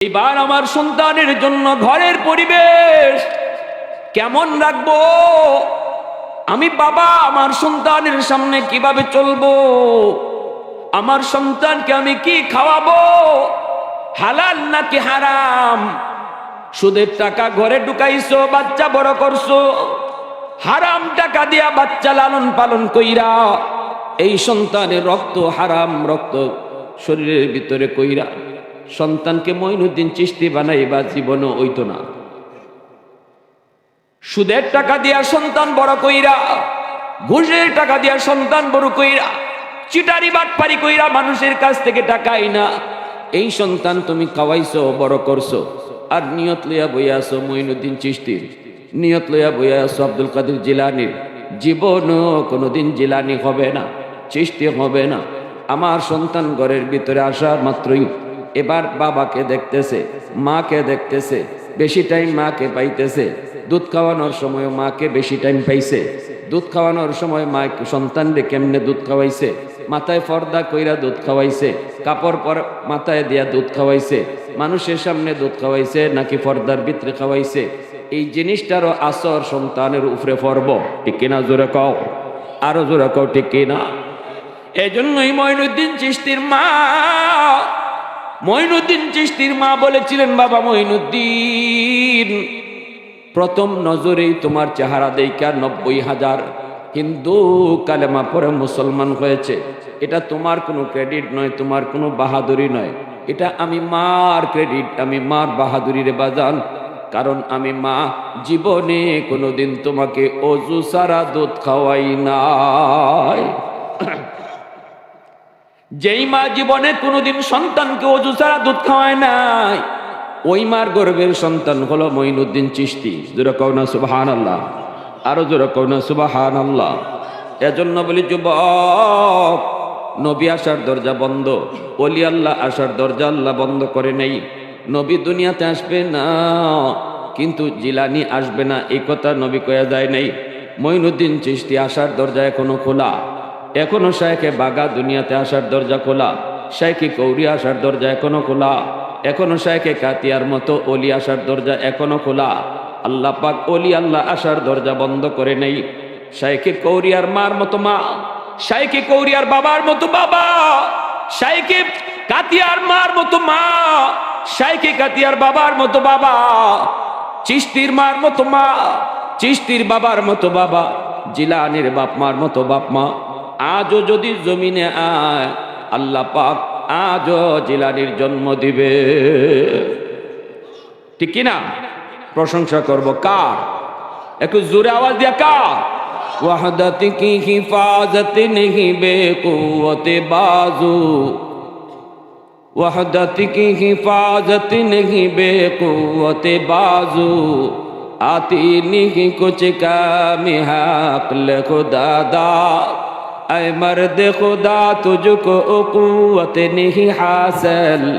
এবার আমার সন্তানের জন্য ঘরের পরিবেশ কেমন রাখব? আমি বাবা, আমার সন্তানের সামনে কীভাবে চলবো? আমার সন্তানকে আমি কি খাওয়াবো? হালাল নাকি হারাম? সুদের টাকা ঘরে ঢুকাইছো, বাচ্চা বড় করছ। হারাম টাকা দিয়া বাচ্চা লালন পালন কইরা এই সন্তানের রক্ত হারাম রক্ত শরীরের ভিতরে কইরা সন্তানকে মইনুদ্দিন চিস্তি বানাইবা জীবনও ওইতো না। সুদের টাকা দিয়া সন্তান বড় কইরা, ঘুষের টাকা দিয়া সন্তান বড় কইরা, চিটারি বাটপারি কইরা মানুষের কাছ থেকে টাকা না এই সন্তান তুমি খাওয়াইছো, বড় করছ, আর নিয়ত লইয়া বইয়া আছো মঈনুদ্দিন চিস্তির নিয়ত লইয়া বইয়া আছো আব্দুল কাদের জিলানির। জীবনও কোনোদিন জিলানি হবে না চিস্তি হবে না। আমার সন্তান ঘরের ভিতরে আসার মাত্রই এবার বাবাকে দেখতেছে, মাকে দেখতেছে, বেশি টাইম মাকে পাইতেছে। দুধ খাওয়ানোর সময় মাকে বেশি টাইম পাইছে। দুধ খাওয়ানোর সময় মা সন্তানরে কেমনে দুধ খাওয়াইছে? মাথায় ফর্দা কইরা দুধ খাওয়াইছে, কাপড় পর মাথায় দিয়া দুধ খাওয়াইছে, মানুষের সামনে দুধ খাওয়াইছে নাকি ফর্দার ভিতরে খাওয়াইছে? এই জিনিসটারও আসর সন্তানের উপরে পর্ব ঠিক কিনা জোরে কও? আরও জোরে কও, ঠিক কিনা? এই জন্যই মঈনুদ্দিন চিস্তির মা মঈনুদ্দিন চিস্তির মা বলেছিলেন, বাবা মঈনুদ্দিন প্রথম নজরেই তোমার চেহারা দেখা নব্বই হাজার হিন্দু কালেমা পরে মুসলমান হয়েছে। এটা তোমার কোনো ক্রেডিট নয়, তোমার কোনো বাহাদুরি নয়। এটা আমি মার ক্রেডিট, আমি মার বাহাদুরি রে বাজান। কারণ আমি মা, জীবনে কোনোদিন তোমাকে অজু সারা দুধ খাওয়াই নাই। যেই মা জীবনে কোনোদিন সন্তানকে অজু ছাড়া দুধ খাওয়ায় নাই, ওই মার গর্বের সন্তান হলো মঈনুদ্দিন চিস্তি জোরে কৌনা সুবাহান আল্লাহ আরও জোরে কৌনা সুবাহান আল্লাহ এজন্য বলি, যুবক, নবী আসার দরজা বন্ধ অলি আল্লাহ আসার দরজা আল্লাহ বন্ধ করে নেই। নবী দুনিয়াতে আসবে না, কিন্তু জিলানি আসবে না, এই কথা নবী কয়া যায় নাই। মঈনুদ্দিন চিস্তি আসার দরজা এখনও খোলা। এখনও শায়খে বাগা দুনিয়াতে আসার দরজা খোলা, শাইখি কৌরি আসার দরজা এখনও খোলা, এখনও শায়খে কাতিয়ার মতো অলি আসার দরজা এখনও খোলা। আল্লাহ পাক অলি আল্লাহ আসার দরজা বন্ধ করে নেই। শাইখে কৌরিয়ার মার মতো মা, শাইখে কৌরিয়ার বাবার মতো বাবা, শাইখে কাতিয়ার মার মতো মা, শাইখে কাতিয়ার বাবার মতো বাবা চিস্তির মার মতো মা চিস্তির বাবার মতো বাবা, জিলানির বাপ মার মতো বাপ মা। আজও যদি জমিনে আয়, আল্লাহ পাক আজও জিলানির জন্ম দিবে। ঠিক কিনা? প্রশংসা করব কার? একটু জোরে আওয়াজ দিয়া কার? ওয়াহদত কি হিফাজত নেহি বেকুয়তে বাজু। وحدت کی حفاظت نہیں بے قوت بازو آتی نہیں کچھ کام حق لکھ دادا اے مرد خدا تجھ کو اقوت نہیں حاصل۔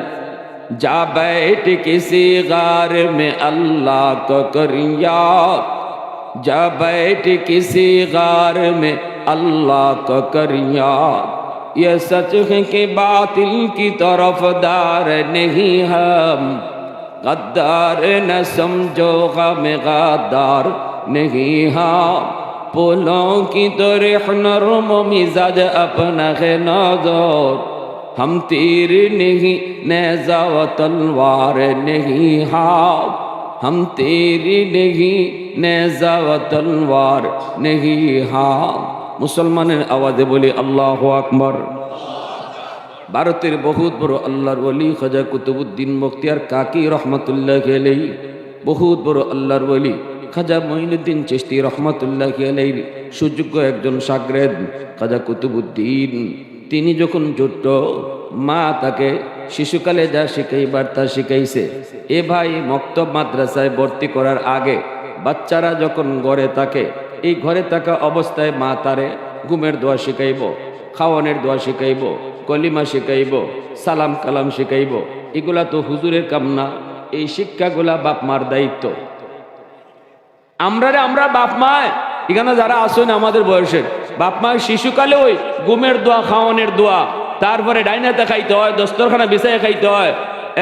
جا بیٹھ کسی غار میں اللہ کو کریا۔ جا بیٹھ کسی غار میں اللہ کو کریا۔ یہ سچ ہے کہ باطل کی طرف دار نہیں ہم۔ غدار نہ سمجھو غم غدار نہیں ہاں۔ पुलों की तरह नरम मिजाज अपना है नजर हम तीर नहीं नेजा व तलवार नहीं हम हम तेरी नहीं नेजा व तलवार नहीं हम মুসলমানের আওয়াজে বলি আল্লাহ আকবর ভারতের বহুত বড় আল্লাহর ওলি খাজা কুতুবুদ্দিন মুক্তিয়ার কাকি রহমতুল্লাহ গেলেই বহুত বড় আল্লাহর ওলি খাজা মঈনুদ্দিন চিস্তি রহমতুল্লাহ গেলেই সুযোগ্য একজন সাগরেদ, খাজা কুতুবুদ্দিন। তিনি যখন জুট্ট মা তাকে শিশুকালে যা শিখাইবার তা শিখাইছে, এ ভাই মক্তব মাদ্রাসায় ভর্তি করার আগে বাচ্চারা যখন গড়ে থাকে, এই ঘরে থাকা অবস্থায় মা তারে ঘুমের দোয়া শিখাইব, খাওয়ানের দোয়া শিখাইব, কলিমা শিখাইব সালাম কালাম শিখাইব। এগুলা তো হুজুরের কামনা, এই শিক্ষাগুলা বাপ মার দায়িত্ব। আমরা রে, আমরা বাপ মায় এখানে যারা আসেন আমাদের বয়সের, বাপ মায়ের শিশুকালে ওই গুমের দোয়া, খাওয়ানের দোয়া, তারপরে ডাইনাতে খাইতে হয়, দস্তরখানা বিছায় খাইতে হয়,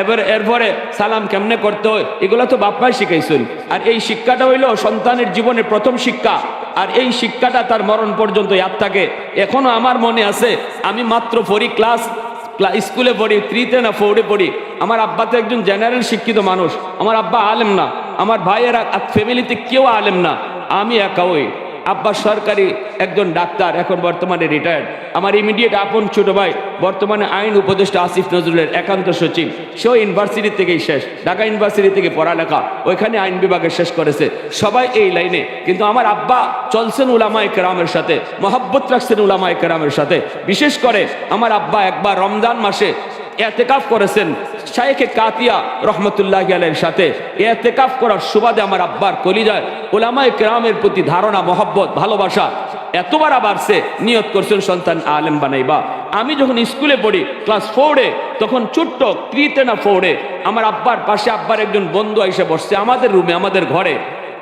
এবার এরপরে সালাম কেমনে করতে হয়, এগুলো তো বাপ্পাই শিখাইছেন। আর এই শিক্ষাটা হইল সন্তানের জীবনের প্রথম শিক্ষা, আর এই শিক্ষাটা তার মরণ পর্যন্ত ইয়াদ থাকে। এখনও আমার মনে আছে, আমি মাত্র পড়ি ক্লাস স্কুলে পড়ি, থ্রিতে না ফোরে পড়ি। আমার আব্বা তো একজন জেনারেল শিক্ষিত মানুষ, আমার আব্বা আলেম না। আমার ভাইয়েরা ফ্যামিলিতে কেউ আলেম না, আমি একা ওই। আব্বা সরকারি, একজন ডাক্তার, এখন বর্তমানে রিটায়ার্ড আমার ইমিডিয়েট আপন ছোট ভাই, বর্তমানে আইন উপদেষ্টা আসিফ নজরুলের একান্ত সচিব। সেও ইউনিভার্সিটি থেকেই শেষ, ঢাকা ইউনিভার্সিটি থেকে পড়ালেখা, ওইখানে আইন বিভাগে শেষ করেছে। সবাই এই লাইনে কিন্তু আমার আব্বা চলছেন উলামায় কেরামের সাথে, মহাব্বত রাখছেন উলামায় কেরামের সাথে। বিশেষ করে আমার আব্বা একবার রমজান মাসে এতেকাফ করেছেন শায়েখে কাতিয়া রহমতুল্লাহ আলের সাথে। এতেকাফ করার সুবাদে আমার আব্বার কলিজায় ওলামায় কেরামের প্রতি ধারণা, মহব্বত, ভালোবাসা এতবার বাড়ছে নিয়ত করছেন, সন্তান আলেম বানাইবা। আমি যখন স্কুলে পড়ি, ক্লাস ফোরে তখন ছোট্ট থ্রিতে না ফোরে আমার আব্বার পাশে আব্বার একজন বন্ধু এসে বসছে, আমাদের রুমে আমাদের ঘরে।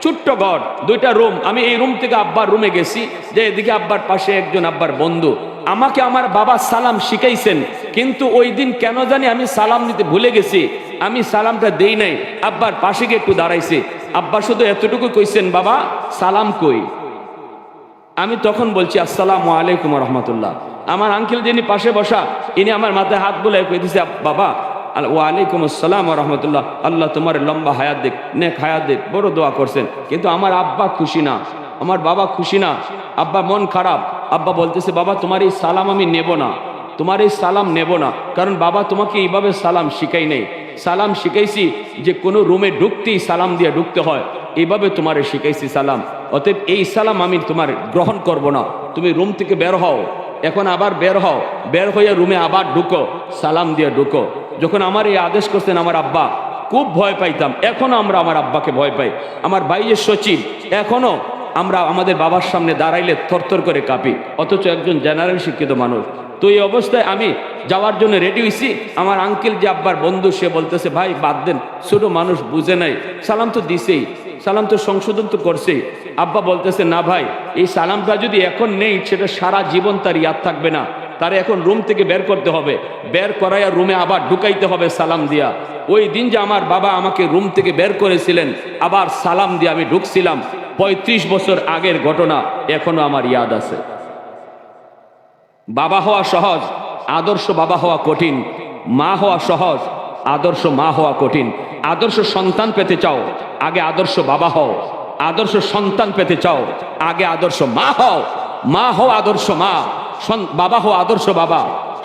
ছোট্ট ঘর, দুইটা রুম আমি এই রুম থেকে আব্বার রুমে গেছি, যে এদিকে আব্বার পাশে একজন আব্বার বন্ধু। আমাকে আমার বাবা সালাম শিখাইছেন, কিন্তু ওই দিন কেন জানি আমি সালাম দিতে ভুলে গেছি। আমি সালামটা দেই নাই, আব্বার পাশে গিয়ে একটু দাঁড়াইছি। আব্বা শুধু এতটুকু কইছেন, বাবা, সালাম কই? আমি তখন বলছি, আসসালামু আলাইকুম রহমতুল্লাহ। আমার আঙ্কেল যিনি পাশে বসা, ইনি আমার মাথায় হাত বলে কইতেছে, বাবা ওয়ালাইকুম আসসালাম রহমতুল্লাহ। আল্লাহ তোমার লম্বা হায়াত দিক, নেক হায়াত দিক, বড় দোয়া করছেন। কিন্তু আমার আব্বা খুশি না, আমার বাবা খুশি না, আব্বা মন খারাপ। আব্বা বলতেছে, বাবা, তোমার এই সালাম আমি নেব না, তোমার এই সালাম নেব না, কারণ বাবা তোমাকে এইভাবে সালাম শিখাই নেই। সালাম শিখাইছি যে কোনো রুমে ঢুকতেই সালাম দিয়ে ঢুকতে হয়। এইভাবে তোমারে শিখাইছি সালাম। অতএব এই সালাম আমি তোমার গ্রহণ করব না। তুমি রুম থেকে বের হও। এখন আবার বের হও। বের হয়ে রুমে আবার ঢুকো। সালাম দিয়ে ঢুকো। যখন আমার এই আদেশ করতেন আমার আব্বা, খুব ভয় পাইতাম। এখনও আমরা আমার আব্বাকে ভয় পাই। আমার ভাইয়ের সচিব, এখনও আমরা আমাদের বাবার সামনে দাঁড়াইলে থরথর করে কাঁপি। অথচ একজন জেনারেল শিক্ষিত মানুষ। তো এই অবস্থায় আমি যাওয়ার জন্য রেডি হয়েছি আমার আঙ্কেল যে আব্বার বন্ধু, সে বলতেছে, ভাই, বাদ দেন। ছোট মানুষ বুঝে নাই। সালাম তো দিছেই। সালাম তো সংশোধন তো করছেই। আব্বা বলতেছে, না ভাই, এই সালামটা যদি এখন নেই, সেটা সারা জীবন তার ইয়াদ থাকবে না। তার এখন রুম থেকে বের করতে হবে। বের করাইয়া রুমে আবার ঢুকাইতে হবে সালাম দিয়া। ওই দিন যে আমার বাবা আমাকে রুম থেকে বের করেছিলেন, আবার সালাম দিয়ে আমি ঢুকছিলাম। পঁয়ত্রিশ বছর আগের ঘটনা এখনও আমার ইয়াদ আছে। বাবা হওয়া সহজ, আদর্শ বাবা হওয়া কঠিন। মা হওয়া সহজ, আদর্শ মা হওয়া কঠিন। আদর্শ সন্তান পেতে চাও, আগে আদর্শ বাবা হও। আদর্শ সন্তান পেতে চাও, আগে আদর্শ মা হও। মা হও আদর্শ মা। বাবা হো আদর্শ বাবা,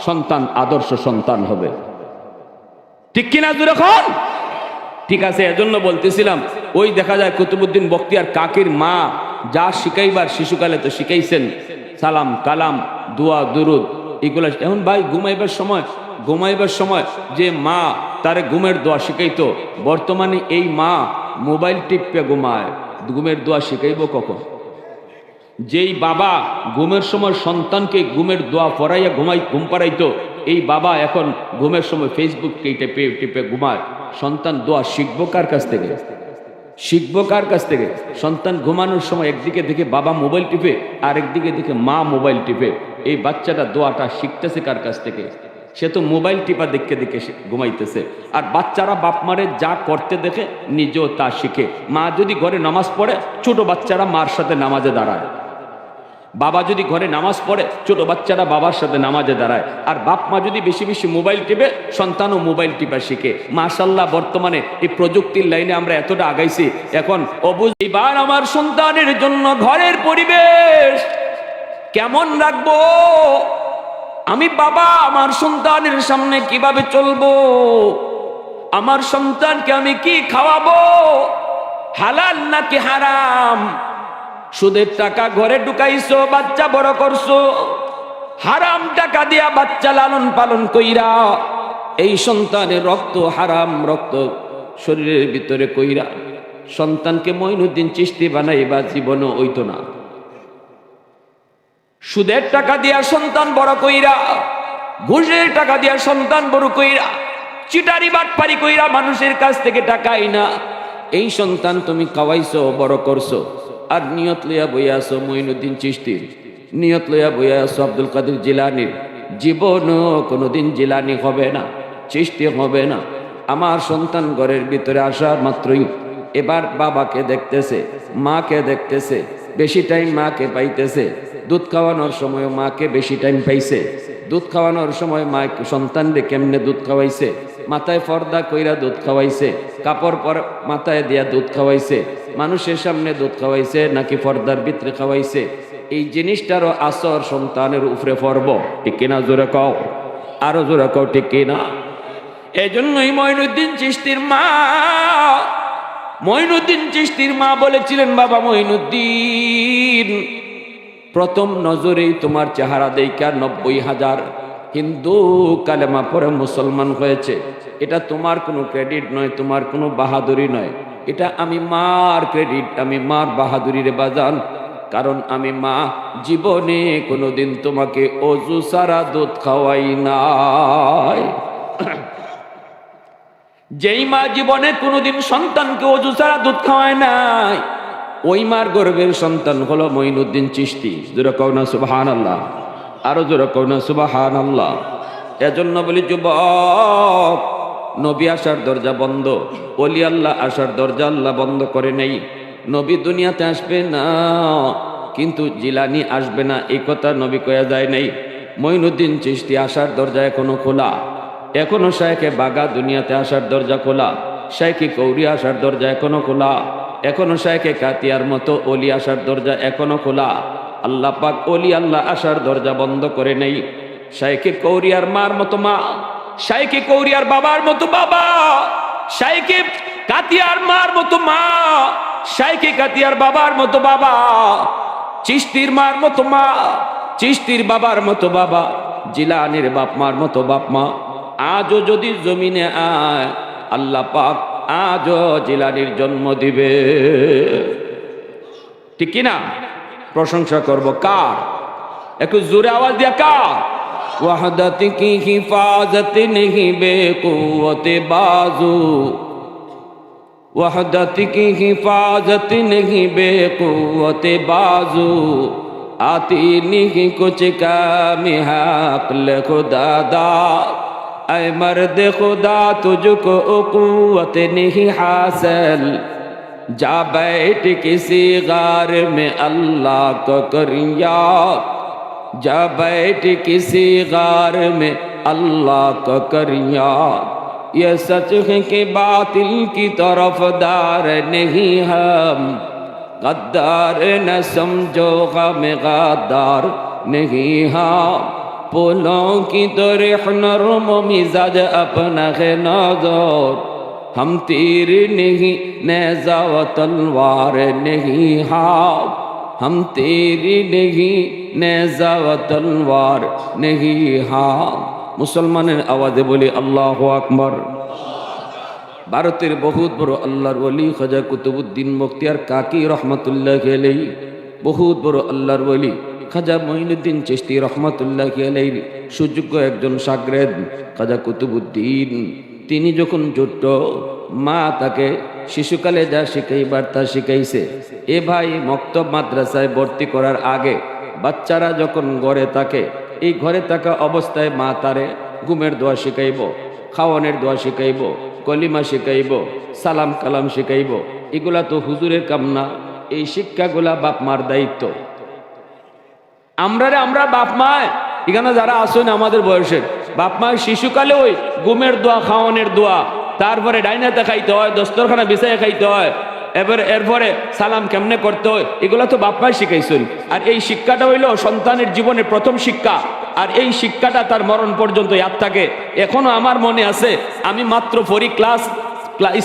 সন্তান আদর্শ সন্তান হবে। ঠিক কিনা দুরক্ষণ ঠিক আছে, এজন্য বলতেছিলাম, ওই দেখা যায় কুতুবুদ্দিন বক্তিয়ার কাকির মা যা শিখাইবার শিশুকালে তো শিখাইছেন সালাম, কালাম, দোয়া, দুরুদ, এগুলো এখন ভাই ঘুমাইবার সময় ঘুমাইবার সময় যে মা তারে ঘুমের দোয়া শিখাইতো বর্তমানে এই মা মোবাইল টিপে ঘুমায়, ঘুমের দোয়া শিখাইব কখন? যেই বাবা ঘুমের সময় সন্তানকে ঘুমের দোয়া পড়াইয়া ঘুমাই, ঘুম পাড়াইতো, এই বাবা এখন ঘুমের সময় ফেসবুক টিপে টিপে ঘুমায়। সন্তান দোয়া শিখব কার কাছ থেকে? শিখব কার কাছ থেকে? সন্তান ঘুমানোর সময় একদিকে দেখে বাবা মোবাইল টিপে আর একদিকে দেখে মা মোবাইল টিপে। এই বাচ্চাটা দোয়াটা শিখতেছে কার কাছ থেকে? সে তো মোবাইল টিপা দেখে দেখে ঘুমাইতেছে। আর বাচ্চারা বাপ মারে যা করতে দেখে নিজেও তা শিখে। মা যদি ঘরে নামাজ পড়ে, ছোট বাচ্চারা মার সাথে নামাজে দাঁড়ায়। বাবা যদি ঘরে নামাজ পড়ে, ছোট বাচ্চারা বাবার সাথে নামাজে দাঁড়ায়। আর বাপ মা যদি বেশি বেশি মোবাইল টিপে, সন্তানও মোবাইল টিপা শিখে। মাশাল্লাহ বর্তমানে এই প্রযুক্তির লাইনে আমরা এতটা আগাইছি। এখন এবার আমার সন্তানের জন্য ঘরের পরিবেশ। কেমন রাখব? আমি বাবা, আমার সন্তানের সামনে কীভাবে চলবো? আমার সন্তানকে আমি কি খাওয়াবো? হালাল নাকি হারাম? সুদের টাকা ঘরে ঢুকাইছো, বাচ্চা বড় করছ। হারাম টাকা দিয়া বাচ্চা লালন পালন কইরা, এই সন্তানের রক্ত হারাম রক্ত শরীরের ভিতরে কইরা, সন্তানকে মইনুদ্দিন চিস্তি বানাইবা জীবনও ওইতো না। সুদের টাকা দিয়া সন্তান বড় কইরা, ঘুষের টাকা দিয়া সন্তান বড় কইরা, চিটারি বাটপারি কইরা মানুষের কাছ থেকে টাকাই না এই সন্তান তুমি খাওয়াইছো, বড় করছ। আর নিয়ত লইয়া বইয়া আছো মঈনুদ্দিন চিস্তির নিয়ত লইয়া বইয়া আছো আব্দুল কাদের জিলানির। জীবনও কোনোদিন জিলানি হবে না চিস্তি হবে না। আমার সন্তান ঘরের ভিতরে আসার মাত্রই এবার বাবাকে দেখতেছে, মাকে দেখতেছে, বেশি টাইম মাকে পাইতেছে। দুধ খাওয়ানোর সময় মাকে বেশি টাইম পাইছে। দুধ খাওয়ানোর সময় মা সন্তানরে কেমনে দুধ খাওয়াইছে? মাথায় পর্দা কইরা দুধ খাওয়াইছে, কাপড় পর মাথায় দিয়া দুধ খাওয়াইছে, মানুষের সামনে দুধ খাওয়াইছে নাকি পর্দার ভিতরে খাওয়াইছে? এই জিনিসটারও আসর সন্তানের উপরে পর্ব ঠিক কিনা জোরে কও? আরও জোরে কও, ঠিক কিনা? এই জন্যই মঈনুদ্দিন চিস্তির মা মঈনুদ্দিন চিস্তির মা বলেছিলেন, বাবা মঈনুদ্দিন প্রথম নজরেই তোমার চেহারা দেখা নব্বই হাজার। হিন্দু কালেমা পরে মুসলমান হয়েছে। এটা তোমার কোনো ক্রেডিট নয়, তোমার কোনো বাহাদুরি নয়। এটা আমি মার ক্রেডিট, আমি মার বাহাদুরির বাজান। কারণ আমি মা, জীবনে কোনোদিন তোমাকে অজু সারা দুধ খাওয়াই নাই। যেই মা জীবনে কোনোদিন সন্তানকে অজু সারা দুধ খাওয়ায় নাই। ওই মার গর্বের সন্তান হলো মঈনুদ্দিন চিস্তি জোরে কৌনা সুবাহান আল্লাহ আরও জোরে কৌনা সুবাহান আল্লাহ এজন্য বলি, যুবক, নবী আসার দরজা বন্ধ অলি আল্লাহ আসার দরজা আল্লাহ বন্ধ করে নেই। নবী দুনিয়াতে আসবে না, কিন্তু জিলানি আসবে না, এই কথা নবী কয়া যায় নাই। মঈনুদ্দিন চিস্তি আসার দরজা এখনও খোলা। এখনও শায়খে বাগা দুনিয়াতে আসার দরজা খোলা। শাইখে কৌরি আসার দরজা এখনও খোলা। এখনও শায়খে কাতিয়ার মতো অলি আসার দরজা এখনও খোলা। আল্লাহ পাক অলি আল্লাহ আসার দরজা বন্ধ করে নেই। শাইখে কৌরিয়ার মার মতো মা, শাইখে কৌরিয়ার বাবার মতো বাবা, শাইখে কাতিয়ার মার মতো মা, শাইখে কাতিয়ার বাবার মতো বাবা চিস্তির মার মতো মা চিস্তির বাবার মতো বাবা, জিলানির বাপ মার মতো বাপ মা। আজও যদি জমিনে আয়, আল্লাহ পাক আজ জিলানির জন্ম দিবে। ঠিক কিনা প্রশংসা করব কার? একটু জোরে আওয়াজ দিয়া কার? ওয়াহদত কি হিফাজত নেহি বেকুয়তে বাজু। ওয়াহদত কি হিফাজত নেহি বেকুয়তে বাজু। আতি নিহি কুচ কামি হাক লেখো দাদা ऐ मर्द खुदा तुझको कुवत नहीं हासिल। जा बैठ किसी गार में अल्लाह को करिया जा बैठ किसी गार में अल्लाह को करिया ये सच है कि बातिल की तरफ़ दार नहीं हम। गद्दार न समझो गम गद्दार नहीं हम। पुलों की तरह नरम मिजाज अपना है नजर हम तीर नहीं नेजा व तलवार नहीं हम हम तेरी नहीं नेजा व तलवार नहीं हम মুসলমানের আওয়াজে বলি আল্লাহ আকবর ভারতের বহুত বড় আল্লাহর বলি খাজা কুতুবুদ্দিন মুক্তিয়ার কাকি রহমতুল্লাহ গেলেই বহুত বড় আল্লাহর বলি খাজা মঈনুদ্দিন চিস্তি রহমতুল্লাহ গেলেই সুযোগ্য একজন সাগরেদ খাজা কুতুবুদ্দিন। তিনি যখন জুট্ট মা তাকে শিশুকালে যা শিখাইবার তা শিখাইছে। এ ভাই মক্তব মাদ্রাসায় ভর্তি করার আগে বাচ্চারা যখন ঘরে থাকে, এই ঘরে থাকা অবস্থায় মা তারে ঘুমের দোয়া শিখাইব, খাওয়ানের দোয়া শিখাইব, কলিমা শিখাইব সালাম কালাম শিখাইব। এগুলা তো হুজুরের কামনা। এই শিক্ষাগুলা বাপ মার দায়িত্ব। আমরা রে, আমরা বাপ মায় এখানে যারা আসেন আমাদের বয়সের বাপ মায়ের শিশুকালে ওই গুমের দোয়া, খাওয়ানের দোয়া, তারপরে ডাইনাতে খাইতে হয়, দস্তরখানা বিছাইয়ে খাইতে হয়, এবার এরপরে সালাম কেমনে করতে হয়, এগুলো তো বাপ মায় শিখাইছেন। আর এই শিক্ষাটা হইল সন্তানের জীবনের প্রথম শিক্ষা। আর এই শিক্ষাটা তার মরণ পর্যন্ত ইয়াদ থাকে। এখনও আমার মনে আছে, আমি মাত্র পড়ি ক্লাস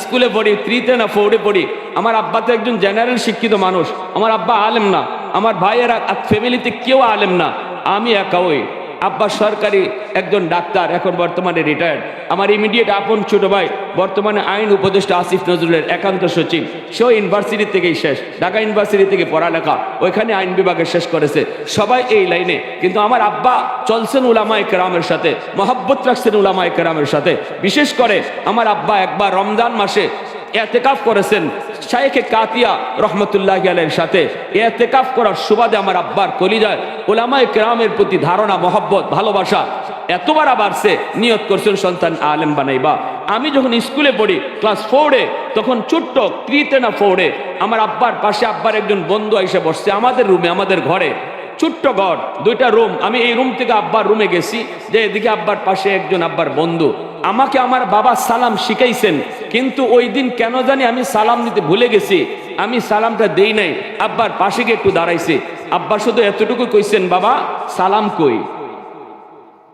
স্কুলে পড়ি, থ্রিতে না ফোরে পড়ি। আমার আব্বা তো একজন জেনারেল শিক্ষিত মানুষ, আমার আব্বা আলেম না। আমার ভাইয়েরা ফ্যামিলিতে কেউ আলেম না, আমি একা ওই। আব্বা সরকারি একজন ডাক্তার, এখন বর্তমানে রিটায়ার্ড আমার ইমিডিয়েট আপন ছোট ভাই, বর্তমানে আইন উপদেষ্টা আসিফ নজরুলের একান্ত সচিব। সেও ইউনিভার্সিটি থেকেই শেষ, ঢাকা ইউনিভার্সিটি থেকে পড়ালেখা, ওইখানে আইন বিভাগে শেষ করেছে। সবাই এই লাইনে কিন্তু আমার আব্বা চলছেন উলামায় কেরামের সাথে, মহাব্বত রাখছেন উলামায় কেরামের সাথে। বিশেষ করে আমার আব্বা একবার রমজান মাসে এতেকাফ করেছেন শাইখে কাতিয়া রহমতুল্লাহ আলের সাথে। এতেকাফ করার সুবাদে আমার আব্বার কলিজায় ওলামায় কেরামের প্রতি ধারণা, মহব্বত, ভালোবাসা এতবার বাড়ছে নিয়ত করছেন, সন্তান আলেম বানাইবা। আমি যখন স্কুলে পড়ি, ক্লাস ফোরে তখন ছোট্ট থ্রিতে না ফোরে আমার আব্বার পাশে আব্বার একজন বন্ধু এসে বসছে, আমাদের রুমে, আমাদের ঘরে। ছোট্ট ঘর, দুইটা রুম আমি এই রুম থেকে আব্বার রুমে গেছি, যে এদিকে আব্বার পাশে একজন আব্বার বন্ধু। আমাকে আমার বাবা সালাম শিখাইছেন, কিন্তু ওই দিন কেন জানি আমি সালাম দিতে ভুলে গেছি। আমি সালামটা দেই নাই, আব্বার পাশে গিয়ে একটু দাঁড়াইছি। আব্বা শুধু এতটুকু কইছেন, বাবা, সালাম কই?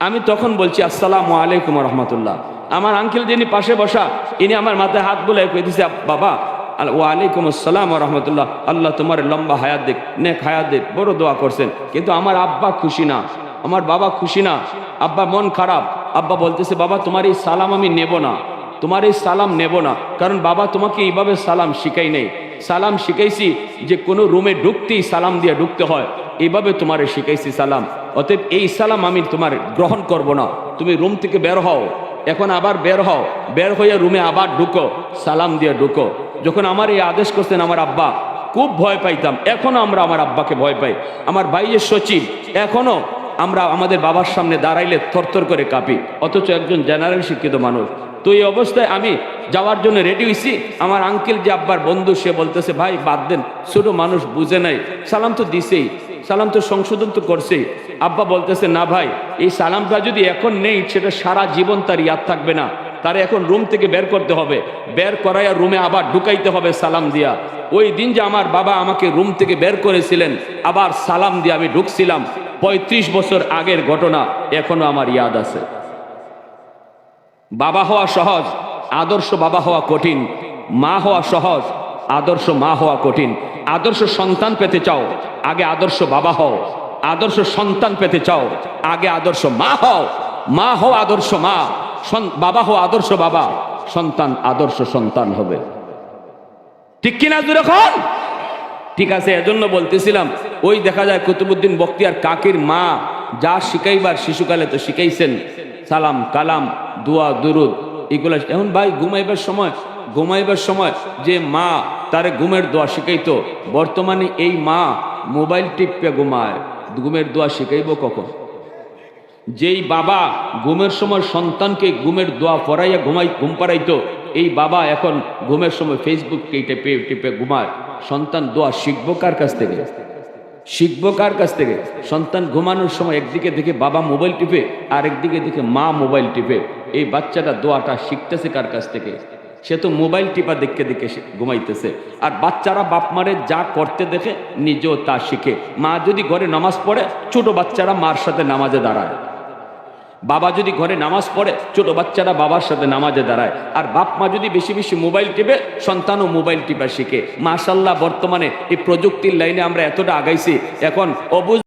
আমি তখন বলছি, আসসালামু আলাইকুম রহমতুল্লাহ। আমার আঙ্কেল যিনি পাশে বসা, ইনি আমার মাথায় হাত বলে কই দিছে বাবা ওয়ালাইকুম আসসালাম রহমতুল্লাহ। আল্লাহ তোমার লম্বা হায়াত দিক, নেক হায়াত দিক, বড় দোয়া করছেন। কিন্তু আমার আব্বা খুশি না, আমার বাবা খুশি না, আব্বা মন খারাপ। আব্বা বলতেছে, বাবা, তোমার এই সালাম আমি নেব না, তোমার এই সালাম নেব না, কারণ বাবা তোমাকে এইভাবে সালাম শিখাই নেই। সালাম শিখাইছি যে কোনো রুমে ঢুকতেই সালাম দিয়ে ঢুকতে হয়। এইভাবে তোমারে শিখাইছি সালাম। অতএব এই সালাম আমি তোমার গ্রহণ করব না। তুমি রুম থেকে বের হও এখন আবার বের হও। বের হয়ে রুমে আবার ঢুকো। সালাম দিয়ে ঢুকো। যখন আমার এই আদেশ করছেন আমার আব্বা, খুব ভয় পাইতাম। এখনও আমরা আমার আব্বাকে ভয় পাই। আমার ভাইয়ের সচিব এখনও আমরা আমাদের বাবার সামনে দাঁড়াইলে থরথর করে কাঁপি। অথচ একজন জেনারেল শিক্ষিত মানুষ। তো এই অবস্থায় আমি যাওয়ার জন্য রেডি হয়েছি আমার আঙ্কেল যে আব্বার বন্ধু, সে বলতেছে, ভাই, বাদ দেন। ছোট মানুষ বুঝে নাই। সালাম তো দিছেই। সালাম তো সংশোধন তো করছেই। আব্বা বলতেছে, না ভাই, এই সালামটা যদি এখন নেই, সেটা সারা জীবন তার ইয়াদ থাকবে না। তার এখন রুম থেকে বের করতে হবে। বের করাইয়া রুমে আবার ঢুকাইতে হবে সালাম দিয়া। ওই দিন যে আমার বাবা আমাকে রুম থেকে বের করেছিলেন, আবার সালাম দিয়ে আমি ঢুকছিলাম। পঁয়ত্রিশ বছর আগের ঘটনা, এখনও আমার ইয়াদ আছে। বাবা হওয়া সহজ, আদর্শ বাবা হওয়া কঠিন, মা হওয়া সহজ আদর্শ মা হওয়া কঠিন। আদর্শ সন্তান পেতে চাও, আগে আদর্শ বাবা হও। আদর্শ সন্তান পেতে চাও, আগে আদর্শ মা হও। মা হও আদর্শ মা বাবা হও আদর্শ বাবা, সন্তান আদর্শ সন্তান হবে। ঠিক কিনা খান? ঠিক আছে, এজন্য বলতেছিলাম, ওই দেখা যায় কুতুবুদ্দিন বক্তিয়ার কাকির মা যা শিখাইবার শিশুকালে তো শিখাইছেন সালাম, কালাম, দোয়া, দুরুদ, এগুলো এখন ভাই, ঘুমাইবার সময় ঘুমাইবার সময় যে মা তারে ঘুমের দোয়া শিখাইতো, বর্তমানে এই মা মোবাইল টিপে ঘুমায়। ঘুমের দোয়া শিখাইব কখন? যেই বাবা ঘুমের সময় সন্তানকে ঘুমের দোয়া পড়াইয়া ঘুমাই, ঘুম পাড়াইতো, এই বাবা এখন ঘুমের সময় ফেসবুক টিপে টিপে ঘুমায়। সন্তান দোয়া শিখব কার কাছ থেকে? শিখব কার কাছ থেকে? সন্তান ঘুমানোর সময় একদিকে দেখে বাবা মোবাইল টিপে আর একদিকে দেখে মা মোবাইল টিপে। এই বাচ্চাটা দোয়াটা শিখতেছে কার কাছ থেকে? সে তো মোবাইল টিপা দেখে দেখে ঘুমাইতেছে। আর বাচ্চারা বাপ মারে যা করতে দেখে নিজেও তা শিখে। মা যদি ঘরে নামাজ পড়ে, ছোট বাচ্চারা মার সাথে নামাজে দাঁড়ায়। বাবা যদি ঘরে নামাজ পড়ে, ছোট বাচ্চারা বাবার সাথে নামাজে দাঁড়ায়। আর বাপ মা যদি বেশি বেশি মোবাইল টিপে, সন্তানও মোবাইল টিপা শিখে। মাশাল্লাহ বর্তমানে এই প্রযুক্তির লাইনে আমরা এতটা আগাইছি। এখন অবুঝ